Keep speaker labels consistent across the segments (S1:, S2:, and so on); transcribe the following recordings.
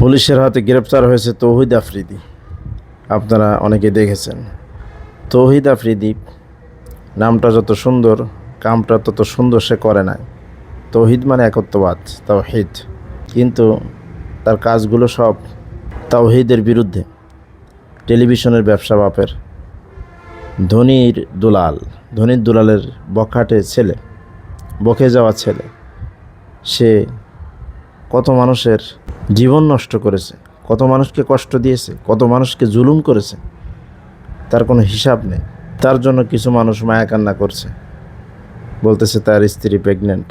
S1: পুলিশের হাতে গ্রেপ্তার হয়েছে তৌহিদ আফ্রিদি। আপনারা অনেকে দেখেছেন। তৌহিদ আফ্রিদি, নামটা যত সুন্দর, কামটা তত সুন্দর সে করে নাই। তৌহিদ মানে একত্ববাদ তাওহিদ কিন্তু তার কাজগুলো সব তাওহিদের বিরুদ্ধে। টেলিভিশনের ব্যবসা বাপের। ধনির দুলাল, ধনির দুলালের বখাটে ছেলে, বকে যাওয়া ছেলে। সে কত মানুষের জীবন নষ্ট করেছে, কত মানুষকে কষ্ট দিয়েছে, কত মানুষকে জুলুম করেছে, তার কোনো হিসাব নেই। তার জন্য কিছু মানুষ মায়া কান্না করছে। বলতেছে তার স্ত্রী প্রেগনেন্ট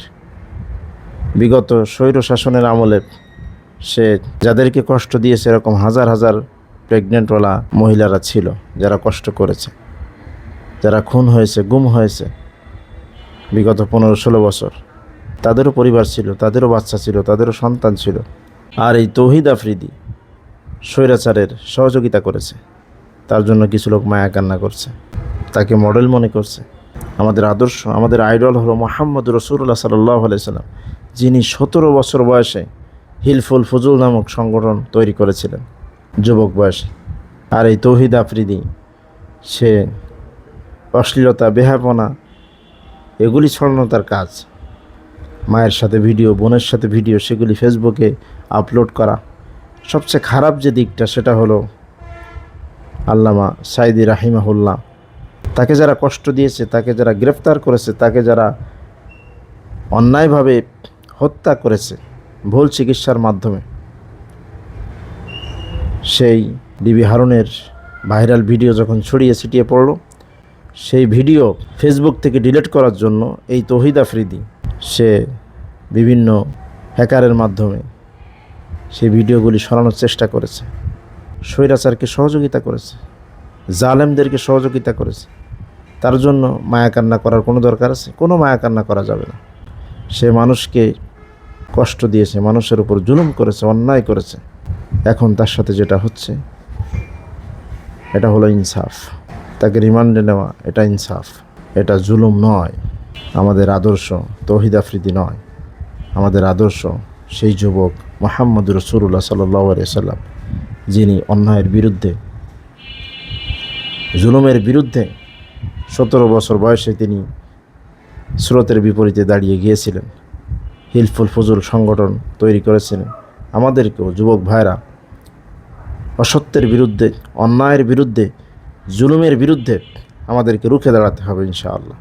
S1: বিগত স্বৈর শাসনের আমলে সে যাদেরকে কষ্ট দিয়েছে, এরকম হাজার হাজার প্রেগনেন্টওয়ালা মহিলারা ছিল, যারা কষ্ট করেছে। যারা খুন হয়েছে, গুম হয়েছে বিগত পনেরো ষোলো বছর। তাদেরও পরিবার ছিল, তাদেরও বাচ্চা ছিল, তাদেরও সন্তান ছিল। আর এই তৌহিদ আফ্রিদি স্বৈরাচারের সহযোগিতা করেছে। তার জন্য কিছু লোক মায়া কান্না করছে। তাকে মডেল মনে করছে। আমাদের আদর্শ, আমাদের আইডল হলো মোহাম্মদ রসুল্লাহ সাল্লাহ যিনি সতেরো বছর বয়সে হিলফুল ফজুল নামক সংগঠন তৈরি করেছিলেন যুবক বয়সে। আর এই তৌহিদ আফ্রিদি, সে অশ্লীলতা বেহাপনা এগুলি ছড়ানো তার কাজ। মায়ের সাথে ভিডিও, বোনের সাথে ভিডিও সেগুলি ফেসবুকে আপলোড করা। সবচেয়ে খারাপ যে দিকটা সেটা হলো আল্লামা সাইদি রাহিমাহুল্লাহ। তাকে যারা কষ্ট দিয়েছে, তাকে যারা গ্রেফতার করেছে, তাকে যারা অন্যায়ভাবে হত্যা করেছে ভুল চিকিৎসার মাধ্যমে। সেই ডিবি হারুনের ভাইরাল ভিডিও যখন ছড়িয়ে ছিটিয়ে পড়ল, সেই ভিডিও ফেসবুক থেকে ডিলিট করার জন্য এই তহিদ আফ্রিদি, সে বিভিন্ন হ্যাকারের মাধ্যমে সেই ভিডিওগুলি সরানোর চেষ্টা করেছে। স্বৈরাচারকে সহযোগিতা করেছে। জালেমদেরকে সহযোগিতা করেছে। তার জন্য মায়া কান্না করার কোনো দরকার আছে? কোনো মায়া কান্না করা যাবে না। সে মানুষকে কষ্ট দিয়েছে, মানুষের উপর জুলুম করেছে, অন্যায় করেছে। এখন তার সাথে যেটা হচ্ছে, এটা হলো ইনসাফ। তাকে রিমান্ডে নেওয়া, এটা ইনসাফ। এটা জুলুম নয়। আমাদের আদর্শ তৌহিদ আফ্রিদি নয়। আমাদের আদর্শ, সেই যুবক মোহাম্মদ রসুল্লাহ সাল্লাহ সাল্লাম যিনি অন্যায়ের বিরুদ্ধে, জুলুমের বিরুদ্ধে সতেরো বছর বয়সে তিনি স্রোতের বিপরীতে দাঁড়িয়ে গিয়েছিলেন। হিলফুল ফজুল সংগঠন তৈরি করেছিলেন আমাদেরকেও যুবক ভাইরা, অসত্যের বিরুদ্ধে, অন্যায়ের বিরুদ্ধে, জুলুমের বিরুদ্ধে আমাদেরকে রুখে দাঁড়াতে হবে ইনশাআল্লাহ।